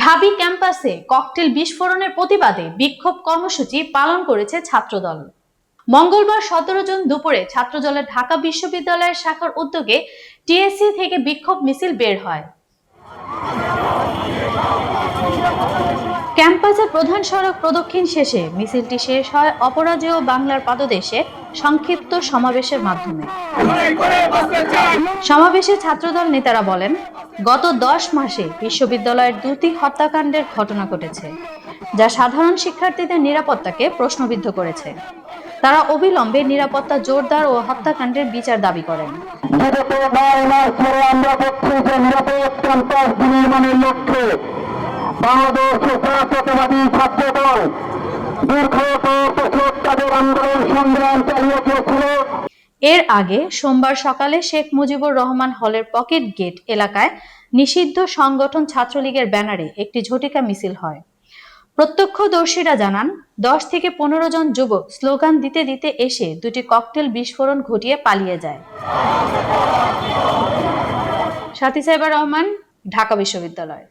ঢাবি ক্যাম্পাসে ককটেল বিস্ফোরণের প্রতিবাদে বিক্ষোভ কর্মসূচি পালন করেছে ছাত্রদল। মঙ্গলবার সতেরো জুন দুপুরে ছাত্রদলের ঢাকা বিশ্ববিদ্যালয়ের শাখার উদ্যোগে টিএসসি থেকে বিক্ষোভ মিছিল বের হয়। ক্যাম্পাসের প্রধান সড়ক প্রদক্ষিণ শেষে মিছিলটি শেষ হয় অপরাজেয় বাংলার পাদদেশে। সংক্ষিপ্ত সমাবেশের মাধ্যমে। সমাবেশে ছাত্রদল নেতারা বলেন গত দশ মাসে বিশ্ববিদ্যালয়ের দুটি হত্যাকাণ্ডের ঘটনা ঘটেছে যা সাধারণ শিক্ষার্থীদের নিরাপত্তাকে প্রশ্নবিদ্ধ করেছে। তারা অবিলম্বে নিরাপত্তা জোরদার ও হত্যাকাণ্ডের বিচার দাবি করেন। বাংলাদেশ জাতীয়তাবাদী ছাত্র দল দীর্ঘ বছর এর আগে সোমবার সকালে শেখ মুজিবুর রহমান হলের পকেট গেট এলাকায় নিষিদ্ধ সংগঠন ছাত্রলীগের ব্যানারে একটি ঝটিকা মিছিল হয়। প্রত্যক্ষদর্শীরা জানান, দশ থেকে পনেরো জন যুবক স্লোগান দিতে দিতে এসে দুটি ককটেল বিস্ফোরণ ঘটিয়ে পালিয়ে যায়। সাথী সাইবার রহমান, ঢাকা বিশ্ববিদ্যালয়।